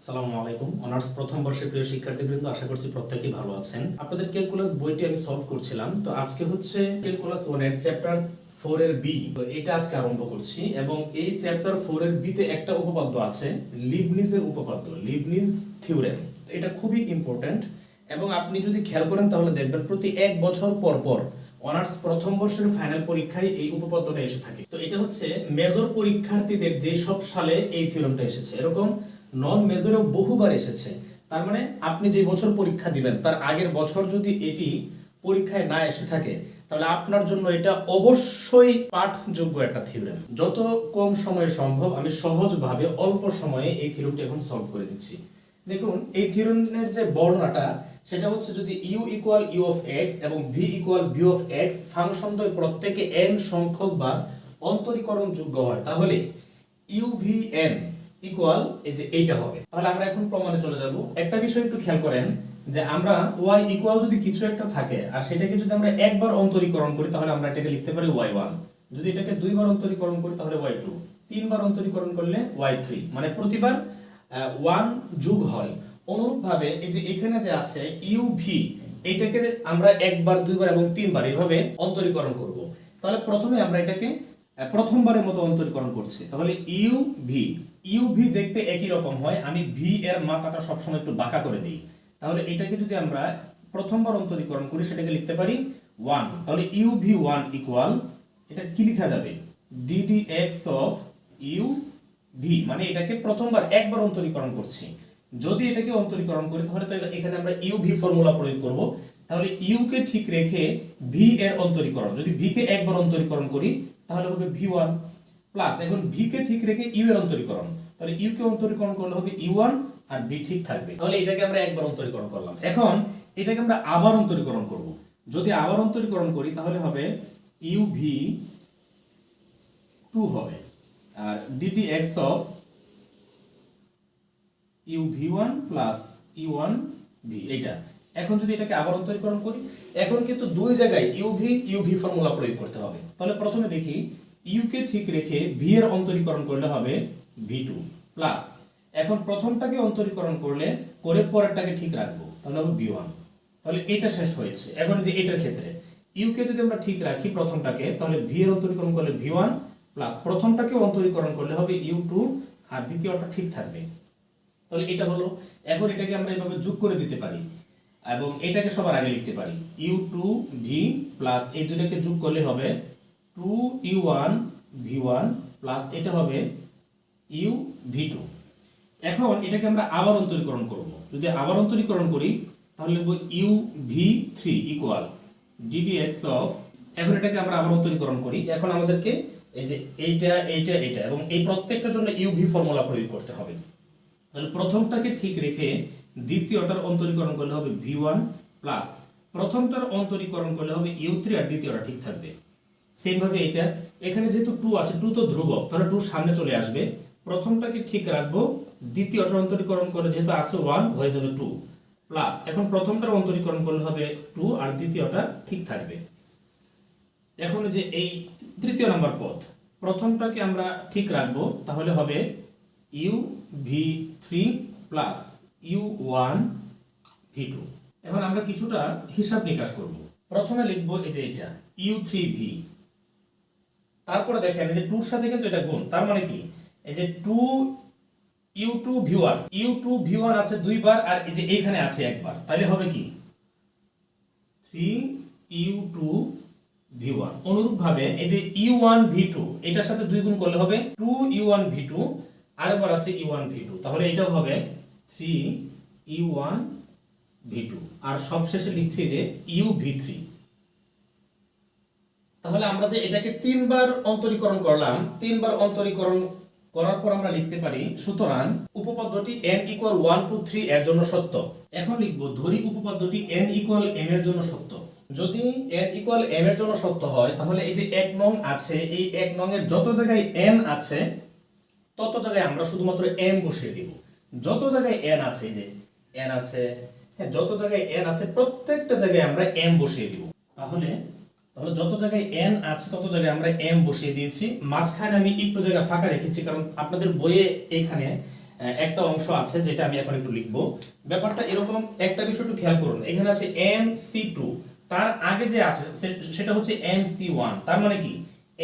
আসসালামু আলাইকুম। অনার্স প্রথম বর্ষের প্রিয় শিক্ষার্থীবৃন্দ, আশা করছি প্রত্যেকেই ভালো আছেন। আপনাদের ক্যালকুলাস বইটি আমি সলভ করছিলাম। তো আজকে হচ্ছে ক্যালকুলাস ওয়ানের চ্যাপ্টার ফোর এর বি তো এটা আজকে আরম্ভ করছি এবং এই চ্যাপ্টার ফোর এর বিতে একটা উপপাদ্য আছে, লিবনিজের উপপাদ্য, লিবনিজ থিওরেম। এটা খুবই ইম্পর্ট্যান্ট এবং আপনি যদি খেয়াল করেন তাহলে দেখবেন প্রতি এক বছর পর পর অনার্স প্রথম বর্ষের ফাইনাল পরীক্ষায় এই উপপাদ্যটা এসে থাকে। তো এটা হচ্ছে মেজর পরীক্ষার্থীদের যে সব সালে এই থিওরেমটা এসেছে। এরকম নন মেজরেও বহুবার এসেছে। তার মানে আপনি যে বছর পরীক্ষা দিবেন, তার আগের বছর যদি এটি পরীক্ষায় না এসে থাকে, তাহলে আপনার জন্য এটা অবশ্যই পাঠযোগ্য একটা থিওরেম যত কম সময়ে সম্ভব আমি সহজভাবে অল্প সময়ে এই থিওরেমটি এখন সলভ করে দিচ্ছি। দেখুন, এই থিওরেমের যে বর্ণনাটা, সেটা হচ্ছে যদি U equal U of X এবং V equal V of X function দ্বয় প্রত্যেকে এন সংখ্যক বা অন্তরীকরণযোগ্য হয়, তাহলে ইউ ভি এন ইকুয়াল এই যে এইটা হবে। তাহলে আমরা এখন প্রমাণে চলে যাব। একটা বিষয় একটু খেয়াল করেন যে আমরা y ইকুয়াল যদি কিছু একটা থাকে, আর সেটাকে যদি আমরা একবার অন্তরীকরণ করি, তাহলে আমরা এটাকে লিখতে পারি y ওয়ান যদি এটাকে দুইবার অন্তরীকরণ করি, তাহলে y টু তিনবার অন্তরীকরণ করলে y থ্রি মানে প্রতিবার ওয়ান যোগ হয়। অনুরূপভাবে এই যে এখানে যে আছে ভি এটাকে আমরা একবার, দুইবার এবং তিনবার এইভাবে অন্তরীকরণ করব। তাহলে প্রথমে আমরা এটাকে প্রথমবারের মতো অন্তরীকরণ করছি। তাহলে ইউ ভি ইউ ভি দেখতে একই রকম হয়, আমি ভি এর মাথাটা সবসময় একটু বাঁকা করে দিই। তাহলে এটাকে যদি আমরা প্রথমবার অন্তরীকরণ করি, সেটাকে লিখতে পারি ওয়ান তাহলে ইউ ভি ওয়ান ইকুয়াল এটা কি লেখা যাবে? DD X of U V মানে এটাকে প্রথমবার একবার অন্তরীকরণ করছি। যদি এটাকে অন্তরীকরণ করি, তাহলে তো এখানে আমরা ইউ ভি ফর্মুলা প্রয়োগ করব। তাহলে ইউ কে ঠিক রেখে ভি এর অন্তরীকরণ, যদি ভি কে একবার অন্তরীকরণ করি, তাহলে হবে ভি ওয়ান প্লাস এখন ভি কে ঠিক রেখে ইউ এর অন্তরীকরণ। তাহলে ইউ কে অন্তরীকরণ করলে হবে ইউ ওয়ান আর ভি ঠিক থাকবে। তাহলে এটাকে আমরা একবার অন্তরীকরণ করলাম। এখন এটাকে আমরা আবার অন্তরীকরণ করব। যদি আবার অন্তরীকরণ করি, তাহলে হবে ইউ ভি টু হবে। আর DT X of U V one plus U one V এইটা। এখন যদি এটাকে আবার অন্তরীকরণ করি, এখন কিন্তু দুই জায়গায় U V U V formula প্রয়োগ করতে হবে। তাহলে প্রথমে দেখি ইউ কে ঠিক রেখে ভি এর অন্তরীকরণ করলে হবে ভি টু প্লাস এখন প্রথমটাকে অন্তরীকরণ করলে করে পরেরটাকে ঠিক রাখব, তাহলে হবে ভি ওয়ান তাহলে এটা শেষ হয়েছে, এখন যে এটার ক্ষেত্রে। ইউকে যদি আমরা ঠিক রাখি প্রথমটাকে, তাহলে ভি এর অন্তরীকরণ করলে ভি ওয়ান প্লাস প্রথমটাকে অন্তরীকরণ করলে হবে ইউ টু আর দ্বিতীয়টা ঠিক থাকবে। তাহলে এটা হলো, এখন এটাকে আমরা এভাবে যোগ করে দিতে পারি এবং এটাকে সবার আগে লিখতে পারি। ইউ টু ভি প্লাস এই দুটাকে যোগ করলে হবে two U one V one plus এটা হবে ইউ ভি টু এখন এটাকে আমরা আবার অন্তরীকরণ করব। যদি আবার অন্তরীকরণ করি, তাহলে লিখব U V three equal DDX of এখন এটাকে আমরা আবার অন্তরীকরণ করি। এখন আমাদেরকে এই যে এইটা এইটা এইটা এবং এই প্রত্যেকটার জন্য ইউ ভি ফর্মুলা প্রয়োগ করতে হবে। তাহলে প্রথমটাকে ঠিক রেখে দ্বিতীয়টার অন্তরীকরণ করলে হবে ভি ওয়ান প্লাস প্রথমটার অন্তরীকরণ করলে হবে ইউ থ্রি আর দ্বিতীয়টা ঠিক থাকবে। সেম ভাবে এটা। এখানে যেহেতু টু আছে, টু তো ধ্রুবক, তাহলে টু সামনে চলে আসবে। প্রথমটাকে ঠিক রাখব দ্বিতীয়টার অন্তরীকরণ করলে যেহেতু আছে ওয়ান হয়ে যাবে টু প্লাস এখন প্রথমটার অন্তরীকরণ করলে হবে টু আর দ্বিতীয়টা ঠিক থাকবে। এখন যে এই তৃতীয় নাম্বার পদ প্রথমটাকে আমরা ঠিক রাখব, তাহলে হবে U V three plus U one V two এখন আমরা কিছুটা হিসাব নিকাশ করব। প্রথমে লিখব এই যে এটা ইউ থ্রি ভি তারপরে দেখেন যে টুর সাথে কিন্তু এটা গুণ। তার মানে কি? এই যে two U two V one, U two V one আছে দুইবার আর এই যে এইখানে আছে একবার। তাহলে হবে কি? Three U two V one. অনুরূপ ভাবে এই যে ইউ ওয়ান ভি টু, এটার সাথে দুই গুণ করলে হবে two U one V two, আরেকবার আছে ইউ ওয়ান ভি টু। তাহলে এটাও হবে three U one V two. আর সবশেষে লিখছি যে ইউ ভি থ্রি। তাহলে আমরা যে এটাকে তিনবার অন্তরীকরণ করলাম, তিনবার অন্তরীকরণ করার পর আমরা লিখতে পারি, সুতরাং উপপাদ্যটি n equal one two three এর জন্য সত্য। এখন লিখব, ধরি উপপাদ্যটি n ইকুয়াল m এর জন্য সত্য। যদি n ইকুয়াল m এর জন্য সত্য হয়, তাহলে এই যে এক নং আছে, এই এক নং এর যত জায়গায় n আছে, তত জায়গায় আমরা শুধুমাত্র m বসিয়ে দিব। যত জায়গায় n আছে যে n আছে হ্যাঁ যত জায়গায় n আছে, প্রত্যেকটা জায়গায় আমরা m বসিয়ে দিব। তাহলে তাহলে যত জায়গায় n আছে, তত জায়গায় আমরা এম বসিয়ে দিয়েছি। মাঝখানে আমি একটু জায়গা ফাঁকা রেখেছি, কারণ আপনাদের বইয়ে এখানে একটা অংশ আছে যেটা আমি এখন একটু লিখব। ব্যাপারটা এরকম, একটা বিষয় একটু খেয়াল করুন। এখানে আছে এম সি টু তার আগে যে আছে সেটা হচ্ছে এম সি ওয়ান তার মানে কি?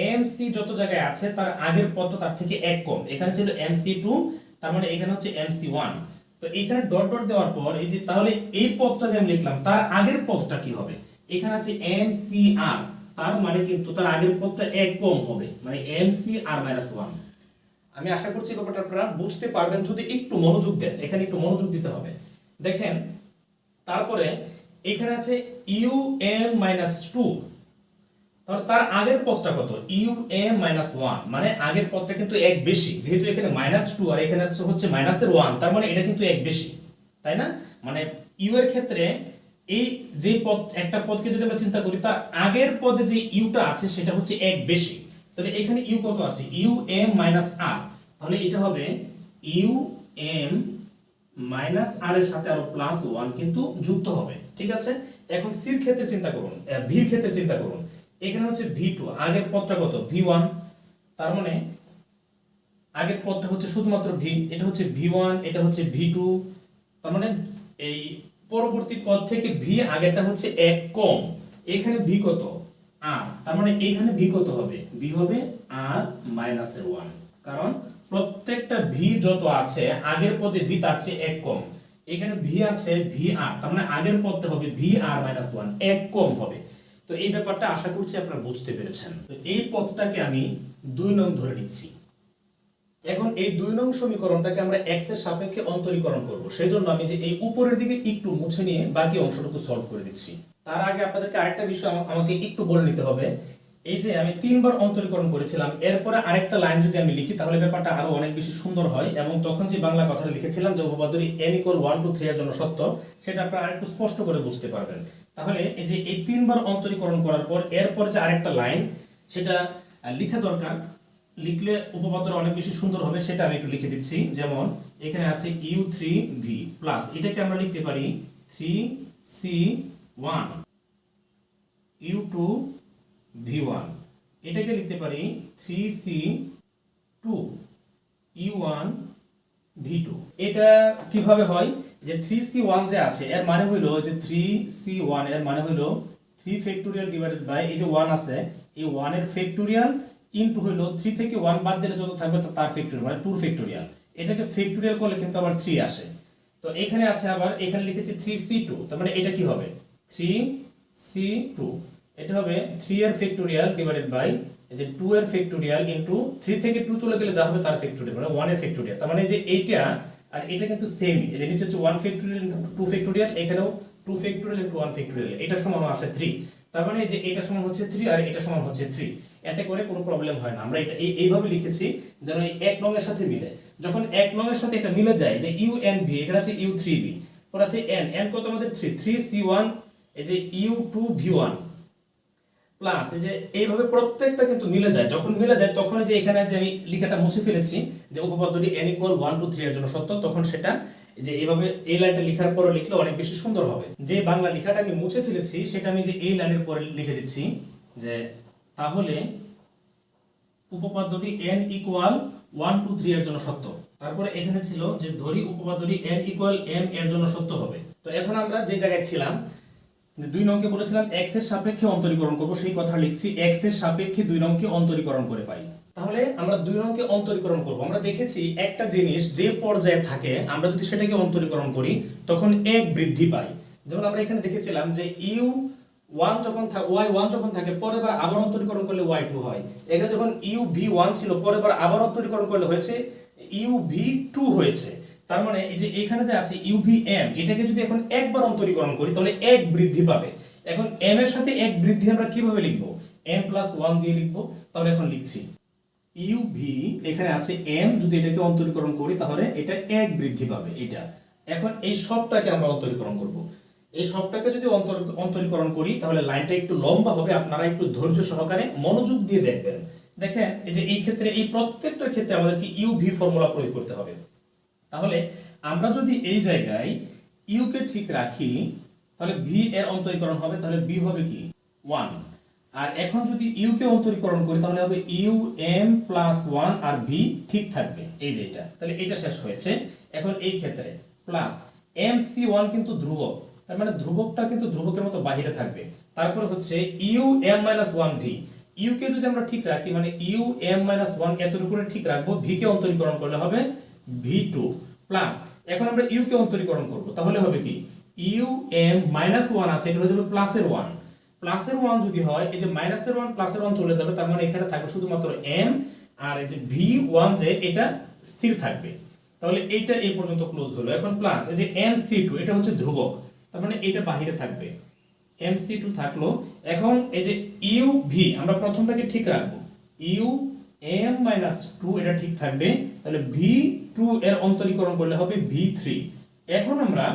এম সি যত জায়গায় আছে, তার আগের পদটা তার থেকে এক কম। এখানে ছিল এম সি টু তার মানে এখানে হচ্ছে এম সি ওয়ান তো এখানে ডট ডট দেওয়ার পর, এই যে তাহলে এই পদটা যে আমি লিখলাম, তার আগের পদটা কি হবে? এখানে আছে এম সি আর তার মানে কিন্তু তার আগের পদটা এক কম হবে মানে M C R minus one আমি আশা করছি ব্যাপারটা আপনারা বুঝতে পারবেন, যদি একটু মনোযোগ দেন, এখানে একটু মনোযোগ দিতে হবে। দেখেন, তারপরে এখানে আছে ইউ এম মাইনাস টু তাহলে তার আগের পদটা কত? ইউ এম মাইনাস ওয়ান মানে আগের পদটা কিন্তু এক বেশি, যেহেতু এখানে মাইনাস টু আর এখানে হচ্ছে মাইনাসের ওয়ান তার মানে এটা কিন্তু এক বেশি, তাই না? মানে ইউ এর ক্ষেত্রে এই যে পদ, একটা পদকে যদি আমরা চিন্তা করি, তার আগের পদে যে ইউটা আছে, সেটা হচ্ছে এক বেশি। তাহলে এখানে ইউ কত আছে? ইউ এম মাইনাস আর তাহলে এটা হবে ইউ এম মাইনাস আর এর সাথে আরও প্লাস ওয়ান কিন্তু যুক্ত হবে। ঠিক আছে? এখন সির ক্ষেত্রে চিন্তা করুন ভির ক্ষেত্রে চিন্তা করুন। এখানে হচ্ছে ভি টু আগের পদটা কত? ভি ওয়ান তার মানে আগের পদটা হচ্ছে শুধুমাত্র ভি এটা হচ্ছে ভি ওয়ান এটা হচ্ছে ভি টু তার মানে এই পরবর্তী পদ থেকে ভি আগেরটা হচ্ছে এক কম। এখানে ভি কত? আর তার মানে এইখানে ভি কত হবে? ভি হবে আর মাইনাসের ওয়ান কারণ প্রত্যেকটা ভি যত আছে, আগের পদে ভি তার চেয়ে এক কম। এখানে ভি আছে ভি আর তার মানে আগের পদটা হবে ভি আর মাইনাস ওয়ান এক কম হবে। তো এই ব্যাপারটা আশা করছি আপনারা বুঝতে পেরেছেন। তো এই পদটাকে আমি দুই নং ধরে নিচ্ছি। এখন এই দুই নং সমীকরণটাকে আমরা এক্সের সাপেক্ষে অন্তরীকরণ করব। সেই জন্য আমি যে এই উপরের দিকে একটু মুছে নিয়ে বাকি অংশটুকু সলভ করে দিচ্ছি। তার আগে আপনাদেরকে আরেকটা বিষয় আমা- আমাকে একটু বলে নিতে হবে। এই যে আমি তিনবার অন্তরীকরণ করেছিলাম, এরপরে আরেকটা লাইন যদি আমি লিখি, তাহলে ব্যাপারটা আরও অনেক বেশি সুন্দর হয় এবং তখন যে বাংলা কথাটা লিখেছিলাম যে উপপাদ্যটি N equal one two three এর জন্য সত্য, সেটা আপনারা আরেকটু স্পষ্ট করে বুঝতে পারবেন। তাহলে এই যে এই তিনবার অন্তরীকরণ করার পর এরপর যে আরেকটা লাইন সেটা লেখা দরকার। লিখলে উপপাদ্যটা অনেক বেশি সুন্দর হবে, সেটা আমি একটু লিখে দিচ্ছি। যেমন, এখানে আছে ইউ থ্রি ভি প্লাস এটাকে আমরা লিখতে পারি three C one U two V one এটাকে লিখতে পারি three C two U one V two এটা কীভাবে হয়? যে থ্রি সি ওয়ান যে আছে, এর মানে হইল যে থ্রি সি ওয়ানের মানে হইল থ্রি ফ্যাক্টোরিয়াল ডিভাইডেড বাই এই যে ওয়ান আছে, এই ওয়ানের ফ্যাক্টোরিয়াল ইনটু হইল থ্রি থেকে ওয়ান বাদ দিলে যত থাকবে তার ফ্যাক্টোরিয়াল মানে টু ফ্যাক্টোরিয়াল এটাকে ফ্যাক্টোরিয়াল করলে কিন্তু আবার থ্রি আসে। তো এখানে আছে আবার, এখানে লিখেছি থ্রি সি টু তার মানে এটা কি হবে? থ্রি সি টু এটা হবে থ্রি এর ফ্যাক্টোরিয়াল ডিভাইডেড বাই যে টু এর ফ্যাক্টোরিয়াল ইনটু থ্রি থেকে টু চলে গেলে যা হবে তার ফ্যাক্টোরিয়াল মানে ওয়ানের ফ্যাক্টোরিয়াল তার মানে যে এইটা, আর এটা কিন্তু সেমই এই যে নিচে হচ্ছে one factorial into two factorial এখানেও two factorial into one factorial এটা সমান আসে থ্রি তার মানে যে এটা সমান হচ্ছে থ্রি আর এটা সমান হচ্ছে থ্রি এতে করে কোনো প্রবলেম হয় না। আমরা এটা এই, এইভাবে লিখেছি যেন এই এক নং এর সাথে মিলে। যখন এক নং এর সাথে এটা মিলে যায়, যে ইউ এন ভি, এখানে আছে ইউ থ্রি বি পর আছে এন এন কত আমাদের থ্রি? থ্রি সি ওয়ান, এই যে U two V one, plus এই যে এইভাবে প্রত্যেকটা কিন্তু মিলে যায়। যখন মিলে যায়, তখন যে এখানে যে আমি লেখাটা মুছে ফেলেছি, যে উপপাদ্যটি n equal one two three এর জন্য সত্য, তখন সেটা যে এইভাবে এই লাইনটা লেখার পরে লিখলে অনেক বেশি সুন্দর হবে। যে বাংলা লেখাটা আমি মুছে ফেলেছি, সেটা আমি যে এই লাইনের পরে লিখে দিচ্ছি, যে তাহলে উপপাদ্যটি n equal one two three এর জন্য সত্য। তারপরে এখানে ছিল যে ধরি উপপাদ্যটি n ইকুয়াল m এর জন্য সত্য হবে। তো এখন আমরা যে জায়গায় ছিলাম, যে দুই নংকে বলেছিলাম x এর সাপেক্ষে অন্তরীকরণ করব, সেই কথা লিখছি, x এর সাপেক্ষে দুই নংকে অন্তরীকরণ করে পাই। তাহলে আমরা দুই নংকে অন্তরীকরণ করব। আমরা দেখেছি একটা জিনিস যে পর্যায়ে থাকে, আমরা যদি সেটাকে অন্তরীকরণ করি, তখন এক বৃদ্ধি পাই। যেমন আমরা এখানে দেখেছিলাম যে ইউ ওয়ান যখন ওয়াই ওয়ান যখন থাকে, পরের বার আবার অন্তরীকরণ করলে ওয়াই টু হয়। এখানে যখন ইউ ভি ওয়ান ছিল, পরের বার আবার অন্তরীকরণ করলে হয়েছে ইউ ভি টু হয়েছে। তার মানে এই যে এখানে যে আছে ইউ ভি এম এটাকে যদি এখন একবার অন্তরীকরণ করি, তাহলে এক বৃদ্ধি পাবে। এখন এম এর সাথে এক বৃদ্ধি আমরা কীভাবে লিখব? এম প্লাস ওয়ান দিয়ে লিখব। তাহলে এখন লিখছি ইউ ভি এখানে আছে এম যদি এটাকে অন্তরীকরণ করি, তাহলে এটা এক বৃদ্ধি পাবে, এটা। এখন এই সবটাকে আমরা অন্তরীকরণ করব। এই সবটাকে যদি অন্তর, অন্তরীকরণ করি, তাহলে লাইনটা একটু লম্বা হবে, আপনারা একটু ধৈর্য সহকারে মনোযোগ দিয়ে দেখবেন। দেখেন, এই যে এই ক্ষেত্রে, এই প্রত্যেকটা ক্ষেত্রে আমাদেরকে ইউ ভি ফর্মুলা প্রয়োগ করতে হবে। তাহলে, আমরা যদি এই জায়গায় ইউ কে ঠিক রাখি, তাহলে ভি এর অন্তরীকরণ হবে, তাহলে বি হবে কি? ওয়ান আর এখন যদি ইউ কে অন্তরীকরণ করি, তাহলে হবে ইউ এম প্লাস ওয়ান আর ভি ঠিক থাকবে। এই যে এটা। তাহলে এটা শেষ হয়েছে। এখন এই ক্ষেত্রে প্লাস এম সি ওয়ান কিন্তু ধ্রুবক। তার মানে ধ্রুবকটা কিন্তু ধ্রুবকের মতো বাহিরে থাকবে। তারপরে হচ্ছে U M minus one V U কে যদি আমরা ঠিক রাখি মানে ইউ এম মাইনাস ওয়ান এতটুকু ঠিক রাখব ভি কে অন্তরীকরণ করলে হবে ভি টু প্লাস এখন আমরা ইউ কে অন্তরীকরণ করব, তাহলে হবে কি? ইউ এম মাইনাস ওয়ান আছে, এটা যাবে প্লাসের ওয়ান প্লাসের ওয়ান যদি হয়, এই যে মাইনাসের ওয়ান প্লাসের ওয়ান চলে যাবে, তার মানে এখানে থাকবে শুধুমাত্র এম আর এই যে ভি ওয়ান যে, এটা স্থির থাকবে। তাহলে এইটা এই পর্যন্ত ক্লোজ হলো। এখন প্লাস এই যে এম সি টু এটা হচ্ছে ধ্রুবক। তার মানে এটা বাহিরে থাকবে। এম সি টু থাকল। এখন এই যে ইউ ভি আমরা প্রথমটাকে ঠিক রাখব। ইউ এম মাইনাস টু এটা ঠিক থাকবে। তাহলে ভি টু এর অন্তরীকরণ করলে হবে ভি থ্রি এখন আমরা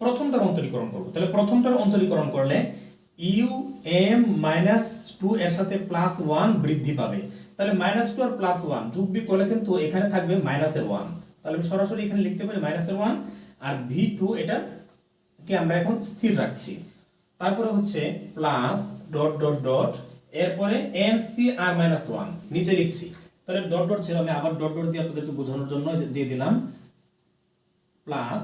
প্রথমটার অন্তরীকরণ করব। তাহলে প্রথমটার অন্তরীকরণ করলে ইউ এম মাইনাস টু এর সাথে প্লাস ওয়ান বৃদ্ধি পাবে। তাহলে মাইনাস টু আর প্লাস ওয়ান যোগ বিয়োগ করলে কিন্তু এখানে থাকবে মাইনাসের ওয়ান তাহলে আমি সরাসরি এখানে লিখতে পারি মাইনাসের ওয়ান আর ভি টু এটা কে আমরা এখন স্থির রাখছি। তারপরে হচ্ছে প্লাস ডট ডট ডট এরপরে M C R minus one নিচে লিখছি। তাহলে ডট ডট ছিল, আমি আবার ডট ডট দিয়ে আপনাদেরকে বোঝানোর জন্য দিয়ে দিলাম। প্লাস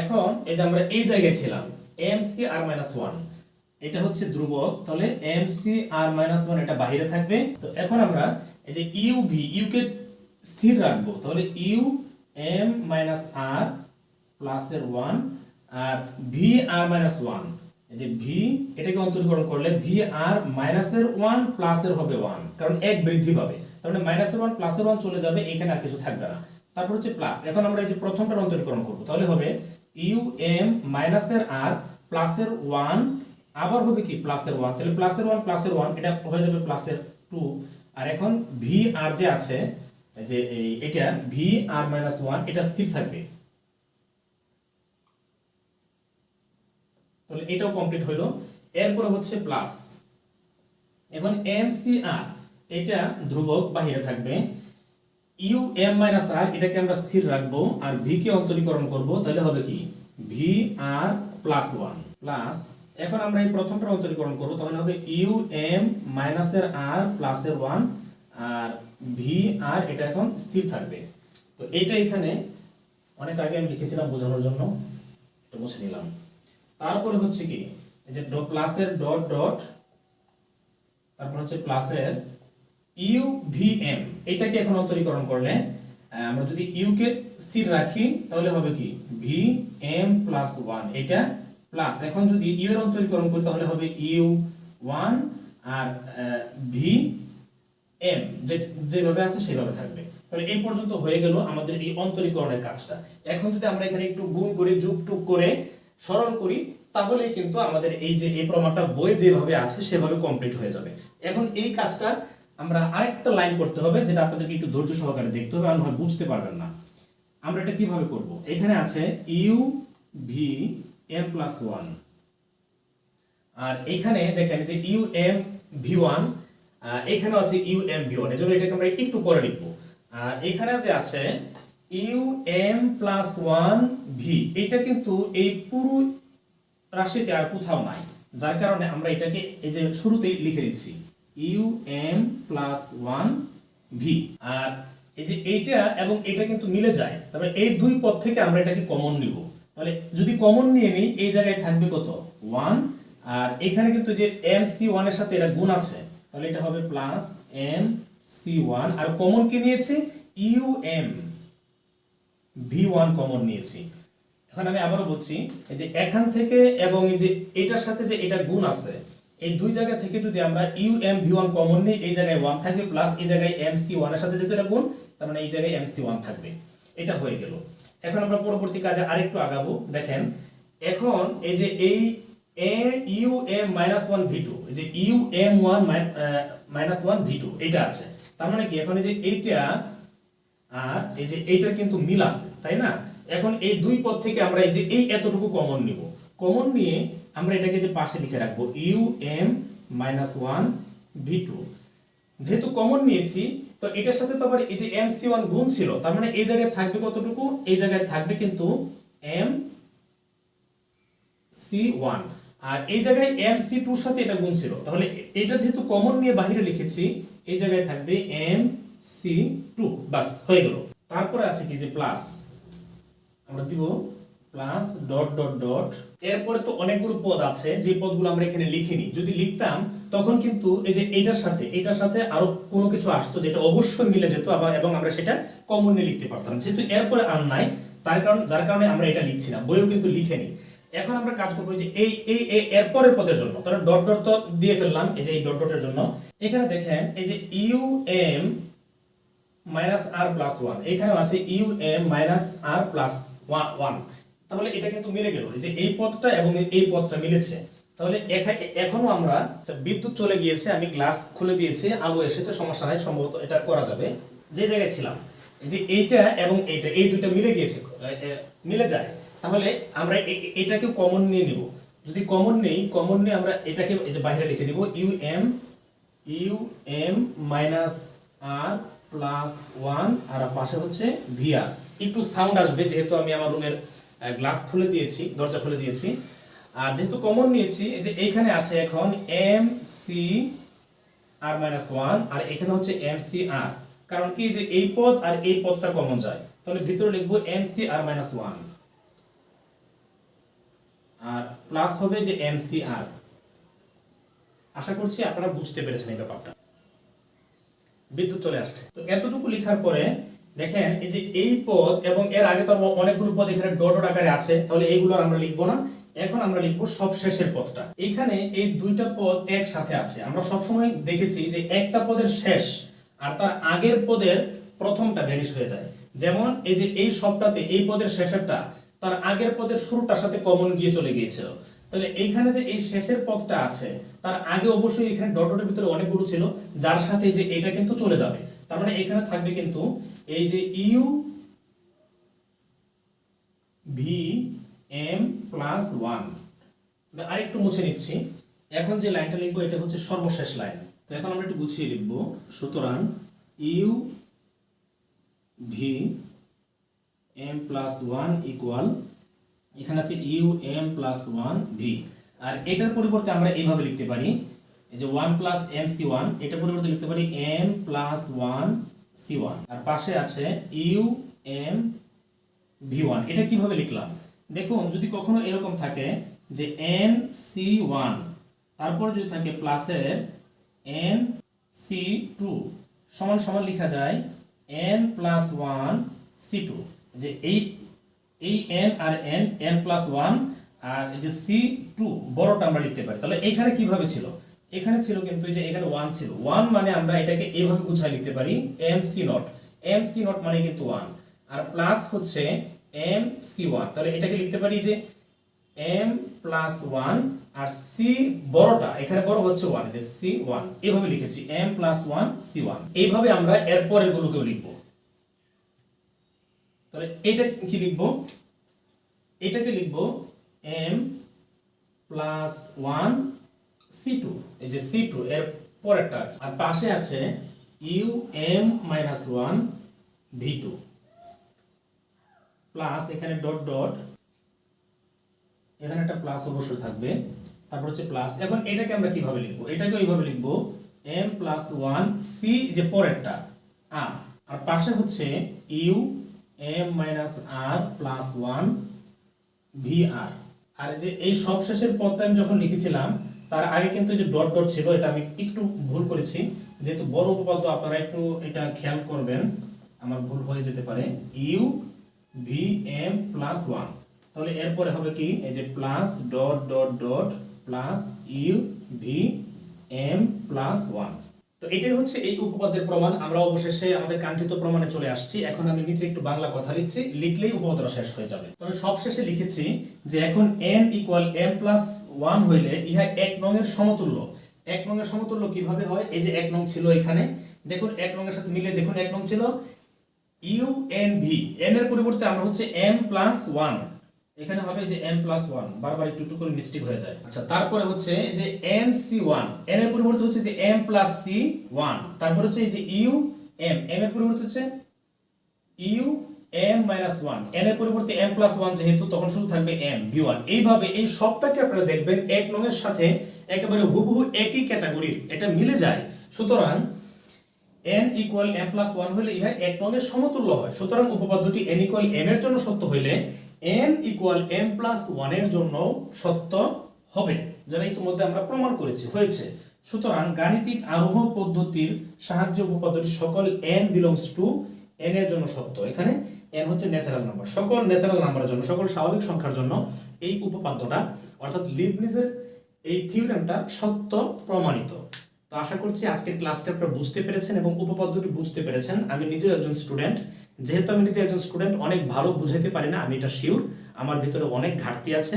এখন এই যে আমরা এই জায়গায় ছিলাম M C R minus one এটা হচ্ছে ধ্রুবক, তাহলে M C R minus one এটা বাইরে থাকবে। তো এখন আমরা এই যে ইউ ভি ইউ কে স্থির রাখব, তাহলে ইউ এম মাইনাস আর প্লাসের ওয়ান আর ভি আর মাইনাস ওয়ান যে ভি এটাকে অন্তরীকরণ করলে ভি আর মাইনাসের ওয়ান প্লাসের হবে ওয়ান কারণ এক বৃদ্ধি পাবে। তার মানে মাইনাসের ওয়ান প্লাসের ওয়ান চলে যাবে, এখানে আর কিছু থাকবে না। তারপর হচ্ছে প্লাস এখন আমরা এই যে প্রথমটার অন্তরীকরণ করব, তাহলে হবে ইউ এম মাইনাসের আর প্লাসের ওয়ান আবার হবে কি প্লাসের ওয়ান তাহলে প্লাসের ওয়ান প্লাসের ওয়ান এটা হয়ে যাবে প্লাসের টু আর এখন ভি আর যে আছে যে এই, এটা ভি আর মাইনাস ওয়ান এটা স্থির থাকবে। তাহলে এটাও কমপ্লিট হইল। এরপরে হচ্ছে প্লাস এখন এম সি আর এটা ধ্রুবক বাহিরে থাকবে। ইউ এম মাইনাস আর এটাকে আমরা স্থির রাখব আর ভি কে অন্তরীকরণ করব, তাহলে হবে কি? V R plus one plus এখন আমরা এই প্রথমটা অন্তরীকরণ করব, তাহলে হবে ইউ এম মাইনাসের আর প্লাসের ওয়ান আর ভি আর এটা এখন স্থির থাকবে। তো এটা এখানে অনেক আগে আমি লিখেছিলাম বোঝানোর জন্য। এটা মুছে নিলাম। তারপরে হচ্ছে কি? এই যে প্লাসের ডট ডট তারপর হচ্ছে প্লাসের ইউ ভি এম এটাকে এখন অন্তরীকরণ করলে আমরা যদি ইউ কে স্থির রাখি, তাহলে হবে কি? ভি এম প্লাস ওয়ান এটা প্লাস এখন যদি ইউ এর অন্তরীকরণ করি, তাহলে হবে ইউ ওয়ান আর ভি এম যেভাবে আছে সেভাবে থাকবে। তাহলে এই পর্যন্ত হয়ে গেল আমাদের এই অন্তরীকরণের কাজটা। এখন যদি আমরা এখানে একটু গুণ করে যুগ টুক করে সরল করি তাহলে কিন্তু আমাদের এই যে, এই প্রমাণটা বই যেভাবে আছে সেভাবে কমপ্লিট হয়ে যাবে। এখন এই কাজটা আমরা আরেকটা লাইন করতে হবে, যেটা আপনাদেরকে একটু ধৈর্য সহকারে দেখতে হবে আর বুঝতে পারবেন না। আমরা এটা কীভাবে করব? এখানে আছে U V M plus one আর এখানে দেখেন যে ইউ এম ভি ওয়ান এখানে আছে ইউ এম ভি ওয়ান এজন্য এটাকে আমরা একটু পরে লিখব। আর এখানে যে আছে U M plus one V এটা কিন্তু এই পুরো রাশিতে আর কোথাও নাই, যার কারণে আমরা এটাকে এই যে শুরুতেই লিখে দিচ্ছি। U M plus one V আর এই যে এইটা এবং এটা কিন্তু মিলে যায়, তবে এই দুই পদ থেকে আমরা এটাকে কমন নিব। তাহলে যদি কমন নিয়ে নিই, এই জায়গায় থাকবে কত? ওয়ান আর এখানে কিন্তু যে এম সি ওয়ানের সাথে এটা গুণ আছে, তাহলে এটা হবে প্লাস এম সি ওয়ান আর কমন কি নিয়েছি? U M V one common নিয়েছি। এখন আমি আবারও বলছি যে এখান থেকে এবং এই যে এটার সাথে যে এটা গুণ আছে, এই দুই জায়গা থেকে যদি আমরা U M V one common নিই, এই জায়গায় ওয়ান থাকবে প্লাস এই জায়গায় এম সি ওয়ানের সাথে যেহেতু এটা গুণ, তার মানে এই জায়গায় এম সি ওয়ান থাকবে। এটা হয়ে গেল। এখন আমরা পরবর্তী কাজে আরেকটু আগাবো। দেখেন, এখন এই যে এই এ U M minus one V two যে U M one minus one V two এটা আছে। তার মানে কি? এখন এই যে এইটা আর এই যে এইটার কিন্তু মিল আছে, তাই না? এখন এই দুই পদ থেকে আমরা এই যে এই এতটুকু কমন নিব। কমন নিয়ে আমরা এটাকে যে পাশে লিখে রাখব U M minus one V two যেহেতু কমন নিয়েছি, তো এটার সাথে তো আবার এই যে এম সি ওয়ান গুণ ছিল, তার মানে এই জায়গায় থাকবে কতটুকু? এই জায়গায় থাকবে কিন্তু এম সি ওয়ান আর এই জায়গায় এম সি টুর সাথে এটা গুণ ছিল। তাহলে এটা যেহেতু কমন নিয়ে বাহিরে লিখেছি, এই জায়গায় থাকবে এম সি টু, বাস, হয়ে গেল। তারপরে আছে কি যে প্লাস আমরা দিব প্লাস ডট ডট ডট এরপরে তো অনেকগুলো পদ আছে, যে পদগুলো আমরা এখানে লিখিনি। যদি লিখতাম, তখন কিন্তু এই যে এটার সাথে এটার সাথে আরও কোনো কিছু আসতো যেটা অবশ্যই মিলে যেত আবার, এবং আমরা সেটা কমন নিয়ে লিখতে পারতাম। যেহেতু এরপরে আর নাই, তার কারণ, যার কারণে আমরা এটা লিখছি না, বইও কিন্তু লিখেনি। এখন আমরা কাজ করব যে এই এই এরপরের পদের জন্য। তাহলে ডট ডট তো দিয়ে ফেললাম, এই যে এই ডট ডটের জন্য। এখানে দেখেন, এই যে U M minus R plus one এখানেও আছে U M minus R plus one তাহলে এটা কিন্তু মিলে গেল যে এই পদটা এবং এই পদটা মিলেছে। তাহলে এখা- এখনও আমরা আচ্ছা, বিদ্যুৎ চলে গিয়েছে আমি গ্লাস খুলে দিয়েছি আলো এসেছে সমস্যা নাই সম্ভবত এটা করা যাবে। যে জায়গায় ছিলাম যে এইটা এবং এইটা এই দুইটা মিলে গিয়েছে মিলে যায়। তাহলে আমরা এটাকে কমন নিয়ে নিব। যদি কমন নেই কমন নিয়ে আমরা এটাকে যে বাইরে লিখে দিব U M U M minus R plus one আর পাশে হচ্ছে ভিআর একটু সাউন্ড আসবে, যেহেতু আমি আমার রুমের গ্লাস খুলে দিয়েছি, দরজা খুলে দিয়েছি। আর যেহেতু কমন নিয়েছি, এই যে এইখানে আছে এখন M C R minus one আর এখানে হচ্ছে এম সি আর কারণ কি, যে এই পদ আর এই পদটা কমন যায়। তাহলে ভিতরে লিখব M C R minus one আর প্লাস হবে যে এম সি আর আশা করছি আপনারা বুঝতে পেরেছেন এই ব্যাপারটা। বিদ্যুৎ চলে আসছে। তো এতটুকু লেখার পরে দেখেন, এই যে এই পদ এবং এর আগে তো অনেকগুলো পদ এখানে ডট ডট আকারে আছে, তাহলে এইগুলো আমরা লিখব না। এখন আমরা লিখব সব শেষের পদটা। এখানে এই দুইটা পদ একসাথে আছে। আমরা সবসময় দেখেছি যে একটা পদের শেষ আর তার আগের পদের প্রথমটা ভ্যানিশ হয়ে যায়। যেমন এই যে এই সবটাতে এই পদের শেষেরটা তার আগের পদের শুরুটার সাথে কমন গিয়ে চলে গিয়েছিল। তাহলে এইখানে যে এই শেষের পদটা আছে, তার আগে অবশ্যই এখানে ডট ডটের ভিতরে অনেকগুলো ছিল, যার সাথে যে এটা কিন্তু চলে যাবে। তার মানে এখানে থাকবে কিন্তু এই যে U V M plus one. আরেকটু মুছে নিচ্ছি। এখন যে লাইনটা লিখব, এটা হচ্ছে সর্বশেষ লাইন। তো এখন আমরা একটু গুছিয়ে লিখব। সুতরাং U V M plus one equal এখানে আছে U M plus one V আর এটার পরিবর্তে আমরা এইভাবে লিখতে পারি, এই যে one plus M C one এটার পরিবর্তে লিখতে পারি M plus one C one আর পাশে আছে ইউ এম ভি ওয়ান এটা কীভাবে লিখলাম? দেখুন, যদি কখনো এরকম থাকে যে এন সি ওয়ান তারপর যদি থাকে প্লাসের এন সি টু সমান সমান লেখা যায় N plus one C two যে এই এই এন আর এন এন প্লাস ওয়ান আর যে সি টু বড়টা আমরা লিখতে পারি। তাহলে এখানে কীভাবে ছিল? এখানে ছিল কিন্তু এই যে এখানে ওয়ান ছিল। ওয়ান মানে আমরা এটাকে এইভাবে গুছায় লিখতে পারি M C naught M C naught মানে কিন্তু ওয়ান আর প্লাস হচ্ছে এম সি ওয়ান তাহলে এটাকে লিখতে পারি যে এম প্লাস ওয়ান আর সি বড়টা, এখানে বড় হচ্ছে ওয়ান যে সি ওয়ান এইভাবে লিখেছি M plus one C one এইভাবে আমরা এর পরের গুলোকেও লিখব। তাহলে এটা কি লিখব? এটাকে লিখব M plus one C two এই যে সি টু এর পরেরটা আর পাশে আছে U M minus one V two plus এখানে ডট ডট এখানে একটা প্লাস অবশ্যই থাকবে। তারপর হচ্ছে প্লাস এখন এটাকে আমরা কীভাবে লিখব? এটাকে এইভাবে লিখব এম প্লাস ওয়ান সি যে পরেরটা আর পাশে হচ্ছে U M minus r plus one V r আর যে এই সবশেষের পদটা আমি যখন লিখেছিলাম, তার আগে কিন্তু যে ডট ডট ছিল, এটা আমি একটু ভুল করেছি। যেহেতু বড় উপপাদ্য, আপনারা একটু এটা খেয়াল করবেন, আমার ভুল হয়ে যেতে পারে। U V M plus one তাহলে এরপরে হবে কি? এই যে plus dot dot dot plus U V M plus one তো এটাই হচ্ছে এই উপপাদ্যের প্রমাণ। আমরা অবশেষে আমাদের কাঙ্ক্ষিত প্রমাণে চলে আসছি। এখন আমি নিচে একটু বাংলা কথা লিখছি, লিখলেই উপপাদ্যটা শেষ হয়ে যাবে। তবে সব শেষে লিখেছি যে এখন n equal M plus one হইলে ইহা এক নং এর সমতুল্য। এক নং এর সমতুল্য কীভাবে হয়? এই যে এক নং ছিল এখানে। দেখুন, এক নং এর সাথে মিলে দেখুন, এক নং ছিল ইউ এন ভি এন এর পরিবর্তে আমরা হচ্ছে এম প্লাস ওয়ান এখানে হবে যে এম প্লাস ওয়ান বারবার একটু একটু করে মিস্টেক হয়ে যায়। আচ্ছা তারপরে হচ্ছে যে এন সি ওয়ানের পরিবর্তে হচ্ছে যে এম প্লাস সি ওয়ান তারপরে হচ্ছে যে ইউ এম এম এর পরিবর্তে হচ্ছে ইউ এম মাইনাস ওয়ানের পরিবর্তে এম প্লাস ওয়ান যেহেতু, তখন শুধু থাকবে এম ভি ওয়ান এইভাবে এই সবটাকে আপনারা দেখবেন, এক নংয়ের সাথে একেবারে হুবহু একই ক্যাটাগরির এটা মিলে যায়। সুতরাং n equal m plus one হলে ইহা এক নংয়ের সমতুল্য হয়। সুতরাং উপপাদ্যটি n m এর জন্য সত্য হইলে n ইকুয়াল m প্লাস ওয়ানের জন্য সত্য হবে, যেটা ইতিমধ্যে আমরা প্রমাণ করেছি, হয়েছে। সুতরাং গাণিতিক আরোহ পদ্ধতির সাহায্যে উপপাদ্যটি সকল n বিলংস টু n এর জন্য সত্য। এখানে n হচ্ছে ন্যাচারাল নাম্বার সকল ন্যাচারাল নাম্বারের জন্য, সকল স্বাভাবিক সংখ্যার জন্য এই উপপাদ্যটা, অর্থাৎ লিবনিজের এই থিওরেমটা সত্য প্রমাণিত। তো আশা করছি আজকের ক্লাসটা আপনারা বুঝতে পেরেছেন এবং উপপাদ্যটি বুঝতে পেরেছেন। আমি নিজেও একজন স্টুডেন্ট যেহেতু আমি নিজে একজন স্টুডেন্ট অনেক ভালো বুঝাইতে পারি না, আমি এটা শিওর আমার ভিতরে অনেক ঘাটতি আছে।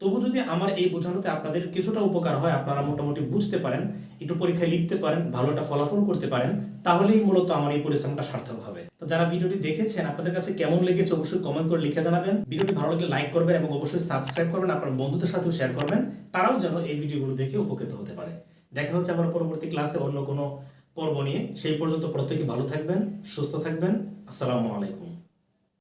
তবু যদি আমার এই বোঝানোতে আপনাদের কিছুটা উপকার হয়, আপনারা মোটামুটি বুঝতে পারেন, একটু পরীক্ষায় লিখতে পারেন, ভালো একটা ফলাফল করতে পারেন, তাহলেই মূলত আমার এই পরিশ্রমটা সার্থক হবে। তো যারা ভিডিওটি দেখেছেন, আপনাদের কাছে কেমন লেগেছে অবশ্যই কমেন্ট করে লিখে জানাবেন। ভিডিওটি ভালো লাগলে লাইক করবেন এবং অবশ্যই সাবস্ক্রাইব করবেন, আপনার বন্ধুদের সাথেও শেয়ার করবেন, তারাও যেন এই ভিডিওগুলো দেখে উপকৃত হতে পারে। দেখা হচ্ছে আবার পরবর্তী ক্লাসে অন্য কোনো পর্ব নিয়ে। সেই পর্যন্ত প্রত্যেকে ভালো থাকবেন, সুস্থ থাকবেন। আসসালামু আলাইকুম।